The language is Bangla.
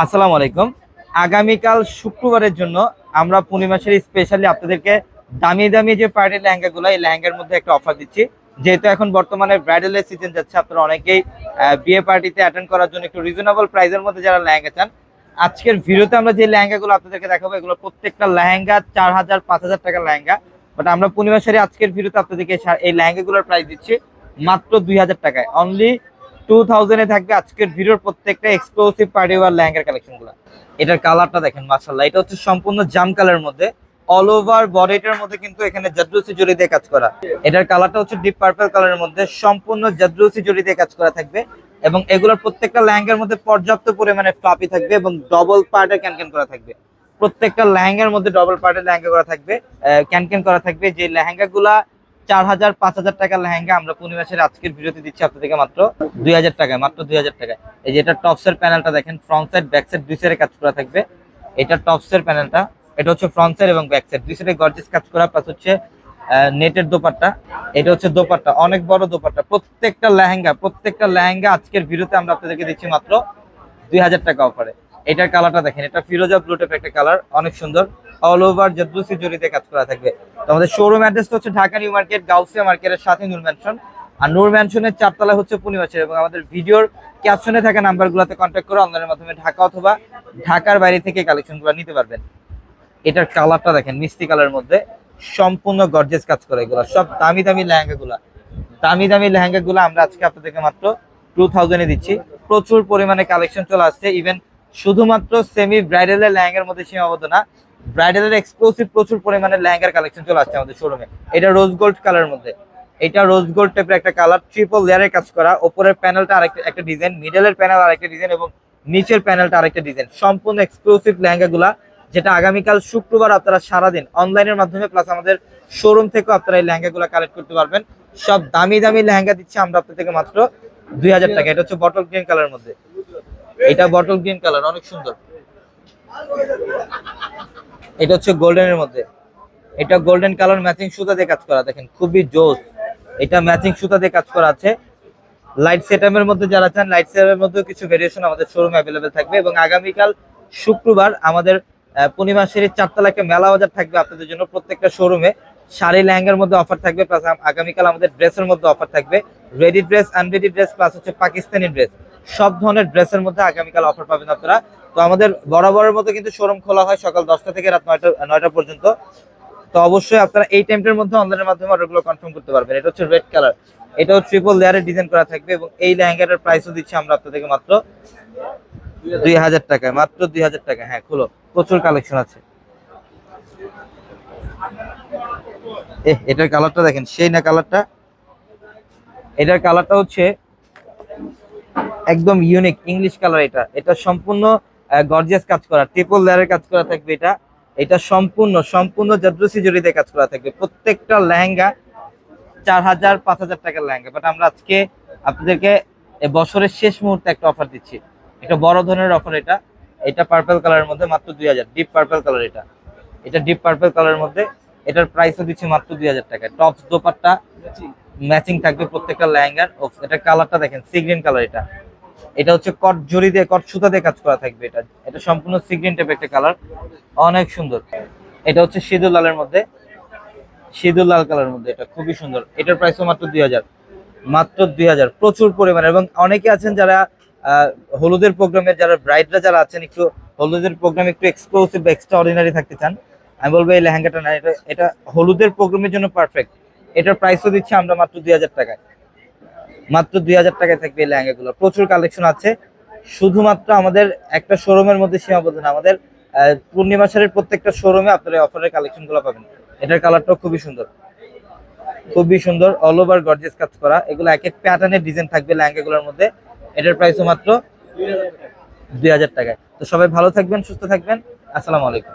আসসালামু আলাইকুম। আগামীকাল শুক্রবারের জন্য আমরা পূর্ণিমাসের স্পেশালি আপনাদেরকে দামি দামি যে পার্টি লেহেঙ্গাগুলো, এই লেহেঙ্গার মধ্যে একটা অফার দিচ্ছি। যেহেতু এখন বর্তমানে ব্রাইডালের সিজন যাচ্ছে, আপনারা অনেকেই বিয়ে পার্টিতে অ্যাটেন্ড করার জন্য একটু রিজনেবল প্রাইসের মধ্যে যারা লেহেঙ্গা চান, আজকের ভিডিওতে আমরা যে লেহেঙ্গাগুলো আপনাদেরকে দেখাবো, এগুলো প্রত্যেকটা লেহেঙ্গা চার হাজার, পাঁচ হাজার টাকার লেহেঙ্গা। বাট আমরা পূর্ণিমাসের আজকের ভিডিওতে আপনাদেরকে এই লেহেঙ্গাগুলোর প্রাইস দিচ্ছি মাত্র দুই হাজার টাকায়। অনলি টু থাউজেন্ডে থাকবে আজকের ভিডিওর প্রত্যেকটা এক্সক্লুসিভ পার্টি ওয়ার লেহেঙ্গার কালেকশনগুলো। এটার কালারটা দেখেন এটা হচ্ছে সম্পূর্ণ জাম কালারের মধ্যে অল ওভার বডিটার মধ্যে কিন্তু এখানে জাদ্রুসি জড়ি দিয়ে কাজ করা। এটার কালারটা হচ্ছে ডিপ পার্পল কালারের মধ্যে সম্পূর্ণ জাদ্রুসি জড়ি দিয়ে কাজ করা থাকবে এবং এগুলোর প্রত্যেকটা লেহেঙ্গার মধ্যে পর্যাপ্ত পরিমাণে ফ্লাপি থাকবে এবং ডবল পার্টে ক্যানক্যান করা থাকবে। প্রত্যেকটা লেহেঙ্গার মধ্যে ডবল পার্টের লেহেঙ্গা করা থাকবে ক্যানক্যান করা থাকবে। যে লেহেঙ্গাগুলা চার হাজার পাঁচ হাজার টাকার লেহেঙ্গা আমরা পূর্ণিমাসের আজকের ভিডিওতে দিচ্ছি আপনাদেরকে মাত্র দুই হাজার টাকায়, মাত্র দুই হাজার টাকায়। এই যে এটা টপসের প্যানেলটা দেখেন ফ্রন্ট সাইড ব্যাক সাইড দুই সাইডে কাজ করা থাকবে। এটা টপসের প্যানেলটা এটা হচ্ছে ফ্রন্ট সাইড এবং ব্যাক সাইড দুই সাইডে গর্জিস কাজ করা প্লাস হচ্ছে নেটের দোপাট্টা। এটা হচ্ছে দোপাট্টা, অনেক বড় দোপাট্টা। প্রত্যেকটা লেহেঙ্গা প্রত্যেকটা লেহেঙ্গা আজকের ভিডিওতে আমরা আপনাদেরকে দিচ্ছি মাত্র দুই হাজার টাকা অফারে এটার কালারটা দেখেন, এটা ফিরোজা ব্লু টাইপের একটা কালার অনেক সুন্দর। অল ওভার জাদ্রুসি জড়িতে কাজ করা থাকবে। তো আমাদের শোরুম অ্যাড্রেসটা হচ্ছে ঢাকা নিউ মার্কেট, গাউসিয়া মার্কেটের সাথে নূর ম্যানশন আর নূর ম্যানশনের চারতলা হচ্ছে পূর্ণিমাসের এবং আমাদের ভিডিওর ক্যাপশনে থাকা নাম্বারগুলোতে কন্ট্যাক্ট করে অনলাইনের মাধ্যমে ঢাকা অথবা ঢাকার বাইরে থেকে কালেকশনগুলো নিতে পারবেন। এটার কালারটা দেখেন, মিষ্টি কালারের মধ্যে। সম্পূর্ণ গর্জেস কাজ করে এগুলো, সব দামি দামি লেহেঙ্গা গুলা। দামি দামি লেহেঙ্গা গুলো আমরা আজকে আপনাদেরকে মাত্র টু থাউজেন্ডে দিচ্ছি। প্রচুর পরিমাণে কালেকশন চলে আসছে ইভেন শুধুমাত্র সেমি ব্রাইডালের লেহেঙ্গার মধ্যে সীমাবদ্ধ না ব্রাইডালের এক্সক্লুসিভ প্রচুর পরিমাণে লেহেঙ্গার কালেকশন চলে আসছে আমাদের শোরুমে এটা রোজ গোল্ড কালারের মধ্যে। এটা রোজ গোল্ড টাইপের একটা কালার ট্রিপল লেয়ারের কাজ করা। ওপরের প্যানেলটা আরেকটা, একটা ডিজাইন মিডলের প্যানেল আরেকটা ডিজাইন এবং নিচের প্যানেলটা আরেকটা ডিজাইন সম্পূর্ণ এক্সক্লুসিভ লেহেঙ্গা গুলা যেটা আগামীকাল শুক্রবার আপনারা সারাদিন অনলাইনের মাধ্যমে প্লাস আমাদের শোরুম থেকেও আপনারা এই লেহেঙ্গাগুলো কালেক্ট করতে পারবেন। সব দামি দামি লেহেঙ্গা দিচ্ছি আমরা আপনার থেকে মাত্র দুই হাজার টাকা। এটা হচ্ছে বটল গ্রিন কালারের মধ্যে। এটা বটল গ্রিন কালার অনেক সুন্দর। এটা হচ্ছে গোল্ডেনের মধ্যে। এটা গোল্ডেন কালার ম্যাচিং সুতা দিয়ে কাজ করা, দেখেন, খুবই জোস। এটা ম্যাচিং সুতা দিয়ে কাজ করা আছে। লাইট সেটআপের মধ্যে যারা চান লাইট সেটআপের মধ্যে কিছু ভেরিয়েশন আমাদের শোরুমে অ্যাভেলেবেল থাকবে এবং আগামীকাল শুক্রবার আমাদের পূর্ণিমা সিঁড়ির চারতলা একটা মেলা বাজার থাকবে আপনাদের জন্য প্রত্যেকটা শোরুমে শাড়ি লেহেঙ্গার মধ্যে অফার থাকবে প্লাস আগামীকাল আমাদের ড্রেসের মধ্যে অফার থাকবে। Ready dress unready dress plus হচ্ছে পাকিস্তানি ড্রেস সব ধরনের ড্রেসের মধ্যে আগামীকাল অফার পাবেন আপনারা। তো আমাদের বরাবরের মতো কিন্তু শোরুম খোলা হয় সকাল দশটা থেকে রাত নয়টা নয়টা পর্যন্ত। তো অবশ্যই আপনারা এই টাইমটার মধ্যে অনলাইনের মাধ্যমে অর্ডারগুলো কনফার্ম করতে পারবেন। এটা হচ্ছে রেড কালার এটাও ট্রিপল লেয়ারের ডিজাইন করা থাকবে এবং এই লেহেঙ্গাটার প্রাইসও দিচ্ছি আমরা আপনাদেরকে মাত্র দুই হাজার টাকায়, মাত্র দুই হাজার টাকা হ্যাঁ খুলো, প্রচুর কালেকশন আছে। এটার কালারটা দেখেন, সেই না কালারটা এটার কালারটা হচ্ছে একদম ইউনিক ইংলিশ কালার এটা। এটা সম্পূর্ণ গর্জিয়াস কাজ করা ট্রিপল লেয়ারের কাজ করা থাকবে এটা। এটা সম্পূর্ণ সম্পূর্ণ জাদ্রসি জড়িতে কাজ করা থাকবে। প্রত্যেকটা লেহেঙ্গা চার হাজার পাঁচ হাজার টাকার লেহেঙ্গা। বাট আমরা আজকে আপনাদেরকে বছরের শেষ মুহূর্তে একটা অফার দিচ্ছি। এটা বড় ধরনের অফার এটা। এটা পার্পল কালারের মধ্যে মাত্র দুই হাজার। ডিপ পার্পল কালার এটা। এটা ডিপ পার্পল কালারের মধ্যে। এটার প্রাইসও দিচ্ছি মাত্র দুই হাজার টাকা টপস দোপাট্টা ম্যাচিং থাকবে প্রত্যেকটা লেহেঙ্গার। ও এটা কালারটা দেখেন সি গ্রিন কালার এটা। এটা হচ্ছে কট জড়ি দিয়ে, কট সুতা দিয়ে কাজ করা থাকবে এটা। এটা সম্পূর্ণ সি গ্রিন টাইপের একটা কালার অনেক সুন্দর। এটা হচ্ছে সিঁদুর লালের মধ্যে। সিঁদুর লাল কালার মধ্যে এটা খুবই সুন্দর। এটার প্রাইসও মাত্র দুই হাজার। মাত্র দুই হাজার। প্রচুর পরিমাণে। এবং অনেকে আছেন যারা হলুদের প্রোগ্রামে যারা ব্রাইডরা যারা আছেন, একটু হলুদের প্রোগ্রামে একটু এক্সক্লুসিভ এক্সট্রা অর্ডিনারি থাকতে চান, আমি বলব এই লেহেঙ্গাটা না। এটা এটা হলুদের প্রোগ্রামের জন্য পারফেক্ট এটার প্রাইসও দিচ্ছি আমরা মাত্র দুই হাজার টাকায়। মাত্র দুই হাজার টাকায় থাকবে এই লেহেঙ্গাগুলো। প্রচুর কালেকশন আছে। শুধুমাত্র আমাদের একটা শোরুমের মধ্যে সীমাবদ্ধ না, আমাদের পূর্ণিমা শাড়ির প্রত্যেকটা শোরুমে আপনারা এই অফারের কালেকশনগুলো পাবেন। এটার কালারটাও খুবই সুন্দর। খুবই সুন্দর অল ওভার গর্জেস কাজ করা। এগুলো এক এক প্যাটার্নের ডিজাইন থাকবে লেহেঙ্গাগুলোর মধ্যে। এটার প্রাইসও মাত্র দুই হাজার টাকায়। তো সবাই ভালো থাকবেন, সুস্থ থাকবেন। আসসালামু আলাইকুম।